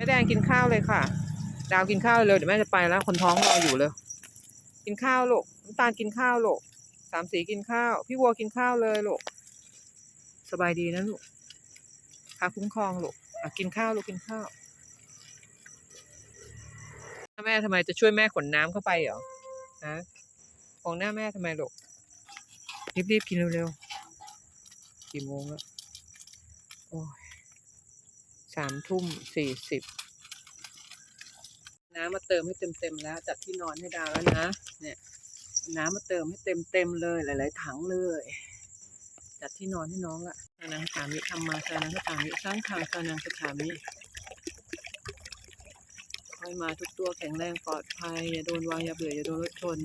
แม่แดงกินข้าวเลยค่ะ ดาวกินข้าวเลยเดี๋ยวแม่จะไปแล้วคนท้องรออยู่เลยกินข้าวลูกน้ำตาลกินข้าวลูกสามสีกินข้าว พี่วัวกินข้าวเลยลูกสบายดีนะลูกพาคุ้มครองลูกอะกินข้าวลูกกินข้าวแม่ทำไมจะช่วยแม่ขนน้ำเข้าไปเหรอฮะของหน้าแม่ทำไมลูกรีบๆกินเร็วๆกี่โมงแล้วโอ้ย สามทุ่มสี่สิบน้ำมาเติมให้เต็มๆแล้วจัดที่นอนให้ดาวแล้วนะ เนี่ย น้ำมาเติมให้เต็มๆเลยหลาย ๆ ถังเลย จัดที่นอนให้น้องละสานังสามิทำมาสานังสามิสร้างทางสานังสามิขอให้มาทุกตัวแข็งแรงปลอดภัย อย่าโดนวางอย่าเบื่ออย่าโดนรถชน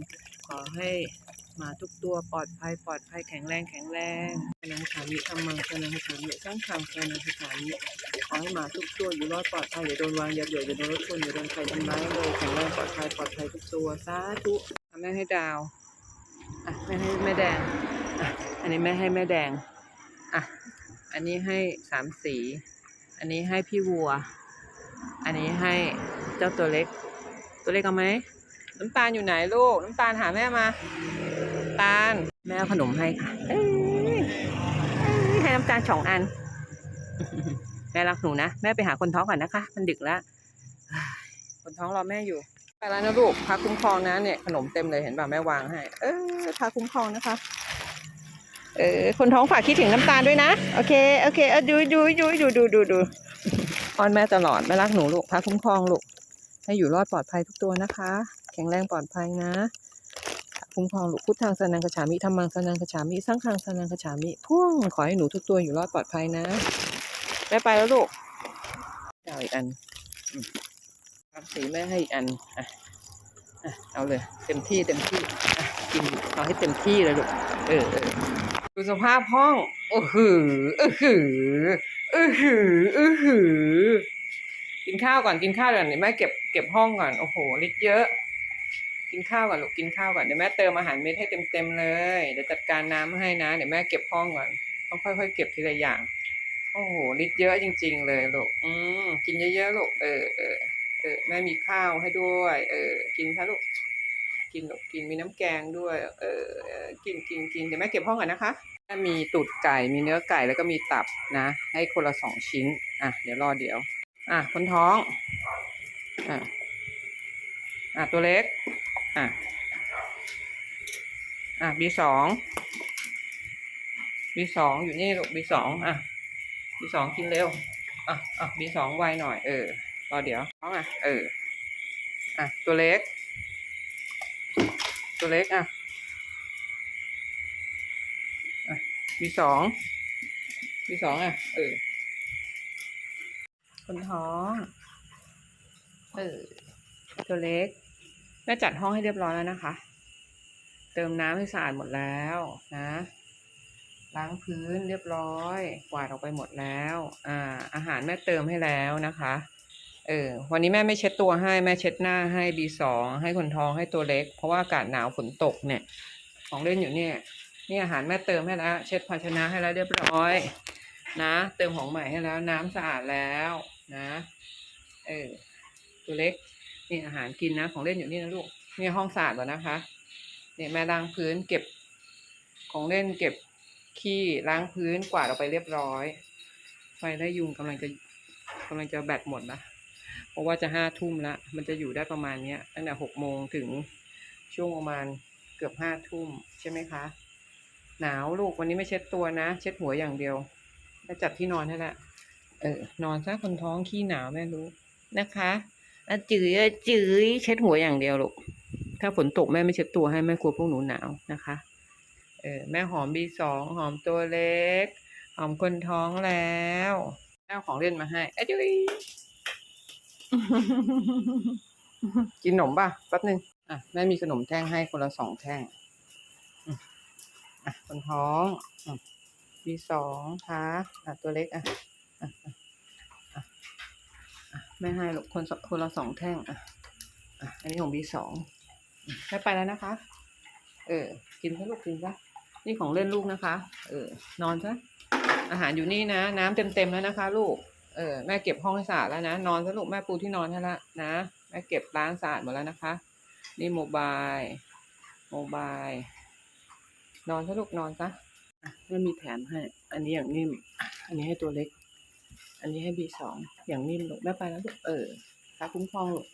ขอให้ หมาทุกตัวปลอดภัยปลอดภัยแข็งแรงแข็งแรงสานังสามิทำมาสานังสามิสร้างทางสานังสามิขอให้หมาทุกตัวอยู่รอดปลอดภัยอย่าโดนวางยาเบื่ออย่าโดนรถชนอย่าโดนใครทำร้ายเลยแข็งแรงปลอดภัยปลอดภัยทุกตัวสาธุแม่ให้ดาวอะแม่ให้แม่แดงอะอันนี้แม่ให้แม่แดงอะอันนี้ให้สามสี อันนี้ให้พี่วัว อันนี้ให้เจ้าตัวเล็ก ตัวเล็กเอาไหมน้ำตาลอยู่ไหนลูก น้ำตาลหาแม่มา ตาล แม่เอาขนมให้ค่ะเอ้ยเอ้ยให้น้ำตาลสองอัน แม่รักหนูนะ แม่ไปหาคนท้องก่อนนะคะ มันดึกแล้ว คนท้องรอแม่อยู่ ไปแล้วนะลูกพาคุ้มครองนะเนี่ยขนมเต็มเลยเห็นป่ะแม่วางให้ เออพาคุ้มครองนะคะ เออ คนท้องฝากคิดถึงน้ำตาลด้วยนะ โอเค โอเค เออดูดูดูดูดูดูดูอ้อนแม่ตลอด แม่รักหนูลูกพาคุ้มครองลูกให้อยู่รอดปลอดภัยทุกตัวนะคะ แข็งแรงปลอดภัยนะพา คุ้มครองลูกพุทธังสนังกระฉามิธรรมังสนังกระฉามิสังฆังสนังกระฉามิพ่วงขอให้หนูทุกตัวอยู่รอดปลอดภัยนะแม่ไปแล้วลูกเอาอีกอันรับสีแม่ให้อีกอันอะเอาเลย เต็มที่เต็มที่กินเอาให้เต็มที่เลยลูกเออดูสภาพห้อง โอ้โหเออหือเออหือเออหือกินข้าวก่อนกินข้าวก่อนเดี๋ยวแม่เก็บเก็บห้องก่อน โอ้โหลิตรเยอะ กินข้าวก่อนลูกกินข้าวก่อนเดี๋ยวแม่เติมอาหารเม็ดให้เต็มๆเลยเดี๋ยวจัดการน้ำให้นะเดี๋ยวแม่เก็บห้องก่อนต้องค่อยๆเก็บทีละอย่าง โอ้โหลิตรเยอะจริง ๆ เลยลูกอืมกินเยอะๆลูกเออเออเออแม่มีข้าวให้ด้วย เออ กินซะลูกกินลูกกินมีน้ำแกงด้วยเออเออกินกินกินเดี๋ยวแม่เก็บห้องก่อนนะคะแม่มีตูดไก่มีเนื้อไก่แล้วก็มีตับนะ ให้คนละสองชิ้น อะ เดี๋ยวรอเดี๋ยว อะคนท้องอะอะตัวเล็ก อะ อะบีสองบีสองอยู่นี่ลูกบีสองอะบีสองกินเร็ว อะอะบีสองไวหน่อยเออรอเดี๋ยวท้องอะเออ อะ ตัวเล็ก ตัวเล็กอะอะบีสองบีสองอะ เออ คนท้อง เออ ตัวเล็ก แม่จัดห้องให้เรียบร้อยแล้วนะคะ เติมน้ำให้สะอาดหมดแล้วนะ ล้างพื้นเรียบร้อย กวาดออกไปหมดแล้ว อ่า อาหารแม่เติมให้แล้วนะคะ เออ วันนี้แม่ไม่เช็ดตัวให้ แม่เช็ดหน้าให้บีสองให้คนท้องให้ตัวเล็ก เพราะว่าอากาศหนาวฝนตกเนี่ย ของเล่นอยู่เนี่ย นี่อาหารแม่เติมให้แล้ว เช็ดภาชนะให้แล้วเรียบร้อย นะ เติมของใหม่ให้แล้ว น้ำสะอาดแล้วนะ เออ ตัวเล็ก นี่อาหารกินนะ ของเล่นอยู่นี่นะลูกนี่ห้องสะอาดแล้วนะคะเนี่ยแม่ล้างพื้นเก็บของเล่นเก็บขี้ล้างพื้นกวาดออกไปเรียบร้อย ไฟไล่ยุงกำลังจะกำลังจะแบตหมดละเพราะว่าจะห้าทุ่มละมันจะอยู่ได้ประมาณเนี้ยตั้งแต่หกโมงถึงช่วงประมาณเกือบห้าทุ่มใช่ไหมคะ หนาวลูกวันนี้ไม่เช็ดตัวนะ เช็ดหัวอย่างเดียวแล้วจัดที่นอนให้ละเออนอนซะคนท้องขี้หนาวแม่รู้นะคะ อาจื๋ยอจื๋ยเช็ดหัวอย่างเดียวลูก ถ้าฝนตกแม่ไม่เช็ดตัวให้แม่กลัวพวกหนูหนาวนะคะ เออแม่หอมบีสองหอมตัวเล็ก หอมคนท้องแล้วแม่เอาของเล่นมาให้อะจุ้ยกินขนมป่ะแป๊บนึงอะแม่มีขนมแท่งให้คนละสองแท่งอะคนท้องอะบีสองคะอะตัวเล็กอะ อะอะอะอะแม่ให้ลูกคนสคนละสองแท่งอะอะอันนี้ของบีสองแม่ไปแล้วนะคะ เออ กินซะลูกกินซะนี่ของเล่นลูกนะคะ เออ นอนซะอาหารอยู่นี่นะ น้ำเต็มๆแล้วนะคะ ลูก เออแม่เก็บห้องให้สะอาดแล้วนะ นอนซะลูกแม่ปูที่นอนให้ละนะแม่เก็บล้างสะอาดหมดแล้วนะคะ นี่โมบายโมบายนอนซะลูกนอนซะอะแม่มีแถมให้ อันนี้อย่างนิ่มอะอันนี้ให้ตัวเล็ก อันนี้ให้บีสองอย่างนิ่มลูกแม่ไปแล้วลูกเออตาคุ้มครองลูก